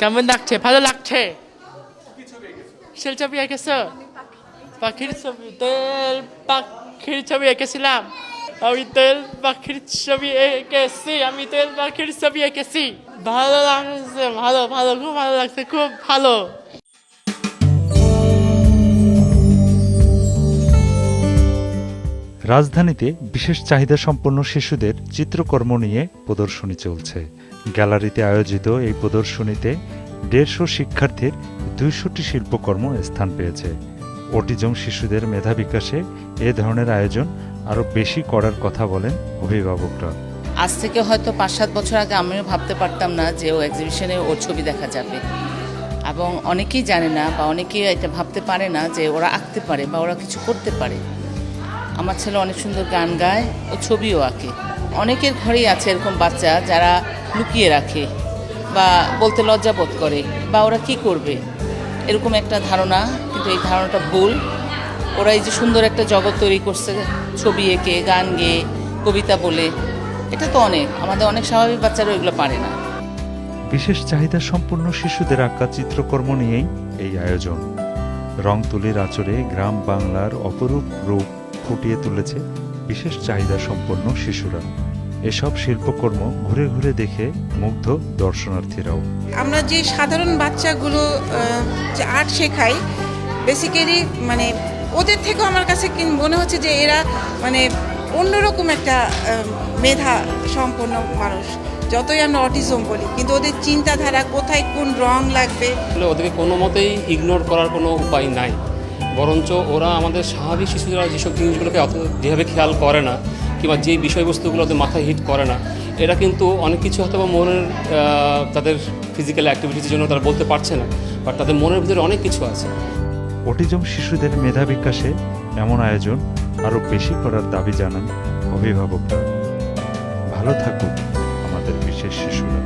কেমন লাগছে ভালো লাগছে সেল ছবি এঁকেছো পাখির ছবি তেল পাখির ছবি এঁকেছিলাম আমি তেল পাখির ছবি এঁকেছি আমি তেল পাখির ছবি এঁকেছি ভালো লাগছে ভালো ভালো খুব ভালো লাগছে খুব ভালো রাজধানীতে বিশেষ চাহিদা সম্পন্ন শিশুদের চিত্রকর্ম নিয়ে প্রদর্শনী চলছে। গ্যালারিতে আয়োজিত এই প্রদর্শনীতে দেড়শো শিক্ষার্থীর দুইশোটি শিল্পকর্ম স্থান পেয়েছে। অটিজম শিশুদের মেধা বিকাশে এ ধরনের আয়োজন আরও বেশি করার কথা বলেন অভিভাবকরা। আজ থেকে হয়তো পাঁচ সাত বছর আগে আমিও ভাবতে পারতাম না যে ও এক্সিবিশনে ওর ছবি দেখা যাবে। এবং অনেকেই জানে না বা অনেকেই এটা ভাবতে পারে না যে ওরা আঁকতে পারে বা ওরা কিছু করতে পারে। আমার ছেলে অনেক সুন্দর গান গায় ও ছবিও আঁকে। অনেকের ঘরেই আছে এরকম বাচ্চা যারা লুকিয়ে রাখে বা বলতে লজ্জা বোধ করে, বা ওরা কি করবে? এরকম একটা ধারণা, কিন্তু এই ধারণাটা ভুল। ওরা এই যে সুন্দর একটা জগৎ তৈরি করছে, ছবি এঁকে, গান গেয়ে, কবিতা বলে, এটা তো অনেক। আমাদের অনেক স্বাভাবিক বাচ্চারা এগুলো পারে না। বিশেষ চাহিদা সম্পন্ন শিশুদের আঁকা চিত্রকর্ম নিয়েই এই আয়োজন। রং তুলির আচরে গ্রাম বাংলার অপরূপ রূপ ফুটিয়ে তুলেছে বিশেষ চাহিদা সম্পন্ন শিশুরা। এসব শিল্পকর্ম ঘুরে ঘুরে দেখে মুগ্ধ দর্শনার্থীরাও। আমরা যে সাধারণ বাচ্চাগুলো যে আর্ট শেখাই বেসিক্যালি মানে ওদের থেকেও আমার কাছে কি মনে হচ্ছে যে এরা মানে অন্যরকম একটা মেধা সম্পন্ন মানুষ। যতই আমরা অটিজম বলি কিন্তু ওদের চিন্তাধারা কোথায় কোন রং লাগবে? ওদেরকে কোনো মতেই ইগনোর করার কোনো উপায় নাই। বরঞ্চ ওরা আমাদের স্বাভাবিক শিশুরা যেসব জিনিসগুলোকে অত যেভাবে খেয়াল করে না কিংবা যে বিষয়বস্তুগুলো ওদের মাথায় হিট করে না, এরা কিন্তু অনেক কিছু হয়তো বা মনের তাদের ফিজিক্যাল অ্যাক্টিভিটির জন্য তারা বলতে পারছে না বাট তাদের মনের ভিতরে অনেক কিছু আছে। অটিজম শিশুদের মেধা বিকাশে এমন আয়োজন আরও বেশি করার দাবি জানান অভিভাবকরা। ভালো থাকুক আমাদের বিশেষ শিশুরা।